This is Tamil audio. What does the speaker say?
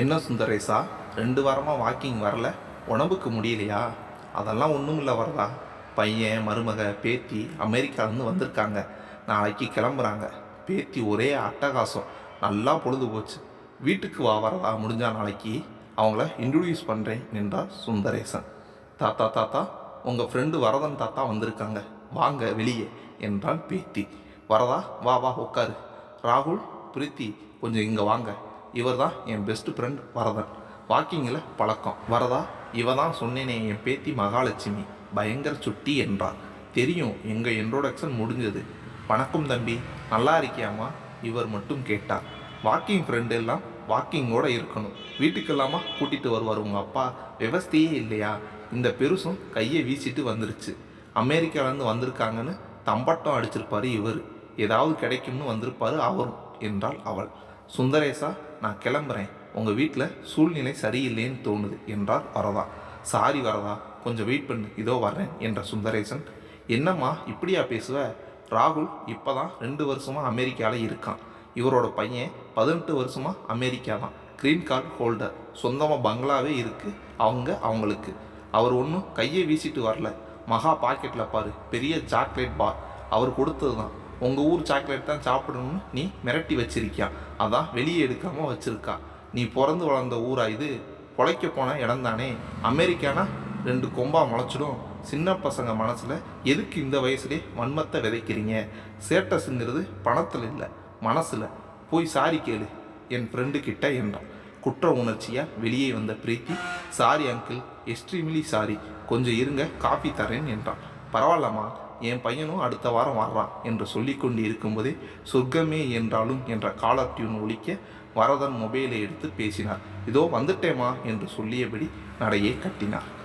என்ன சுந்தரேசா ரெண்டு வாரமாக வாக்கிங் வரல. உடம்புக்கு முடியலையா? அதெல்லாம் ஒன்றும் இல்லை வரதா? பையன் மருமக பேத்தி அமெரிக்காலேருந்து வந்திருக்காங்க. நாளைக்கு கிளம்புறாங்க. பேத்தி ஒரே அட்டகாசம். நல்லா பொழுது போச்சு. வீட்டுக்கு வா வரதா? முடிஞ்சா நாளைக்கு. அவங்கள இன்ட்ரடியூஸ் பண்ணுறேன் என்றார் சுந்தரேசன் தாத்தா தாத்தா உங்கள் ஃப்ரெண்டு வரதன் தாத்தா வந்திருக்காங்க. வாங்க வெளியே என்றான் பேத்தி. வரதா? வா வா உட்காரு ராகுல் பிரீத்தி கொஞ்சம் இங்கே வாங்க. இவர் தான் என் பெஸ்ட் ஃப்ரெண்ட் வரதன். வாக்கிங்கில் பழக்கம். வரதா? இவ தான் சொன்னேனே என் பேத்தி மகாலட்சுமி. பயங்கர சுட்டி என்றார் தெரியும் எங்கள் இன்ட்ரோடக்ஷன் முடிஞ்சது. வணக்கம் தம்பி. நல்லா இருக்கியாம்மா? இவர் மட்டும் கேட்டார் வாக்கிங் ஃப்ரெண்டு எல்லாம் வாக்கிங்கோட இருக்கணும். வீட்டுக்கெல்லாமா கூட்டிகிட்டு வருவார் உங்கள் அப்பா? விவஸ்தையே இல்லையா? இந்த பெருசும் கையை வீசிட்டு வந்துருச்சு. அமெரிக்காலேருந்து வந்திருக்காங்கன்னு தம்பட்டம் அடிச்சிருப்பார் இவர். ஏதாவது கிடைக்கும்னு வந்திருப்பாரு அவரும் என்றாள் அவள். சுந்தரேசா நான் கிளம்புறேன். உங்கள் வீட்டில் சூழ்நிலை சரியில்லைன்னு தோணுது என்றார் வரதா சாரி வரதா கொஞ்சம் வெயிட் பண்ணு இதோ வர்றேன் என்ற சுந்தரேசன். என்னம்மா இப்படியா பேசுவ? ராகுல் இப்போதான் ரெண்டு வருஷமாக அமெரிக்காவில் இருக்கான். இவரோட பையன் பதினெட்டு வருஷமாக அமெரிக்கா தான் க்ரீன் கார்டு ஹோல்டர். சொந்தமாக பங்களாவே இருக்குது அவங்க அவங்களுக்கு. அவர் ஒன்றும் கையை வீசிட்டு வரல. மகா பாக்கெட்டில் பாரு பெரிய சாக்லேட் பார். அவர் கொடுத்தது தான் உங்கள் ஊர் சாக்லேட் தான் சாப்பிடணும்னு நீ மிரட்டி வச்சிருக்கியா? அதான் வெளியே எடுக்காமல் வச்சுருக்கா. நீ பிறந்து வளர்ந்த ஊரா இது? பொழைக்க போன இடம் தானே அமெரிக்கானா? ரெண்டு கொம்பா முளைச்சிடும். சின்ன பசங்க மனசில் எதுக்கு இந்த வயசுலே வன்மத்தை விதைக்கிறீங்க? சேட்டஸுங்கிறது பணத்தில் இல்லை மனசில். போய் சாரி கேளு. என் ஃப்ரெண்டு கிட்ட என்றான் குற்ற உணர்ச்சியாக வெளியே வந்த Preethi sorry uncle extremely sorry கொஞ்சம் இருங்க காஃபி தரேன் என்றான். பரவாயில்லம்மா. என் பையனும் அடுத்த வாரம் வர்றான் என்று சொல்லிக்கொண்டு இருக்கும்போதே சொர்க்கமே என்றாலும் என்ற காலர் டியூன் ஒழிக்க வரதன் மொபைலை எடுத்து பேசினார். இதோ வந்துட்டேமா என்று சொல்லியபடி நடையை கட்டினார்.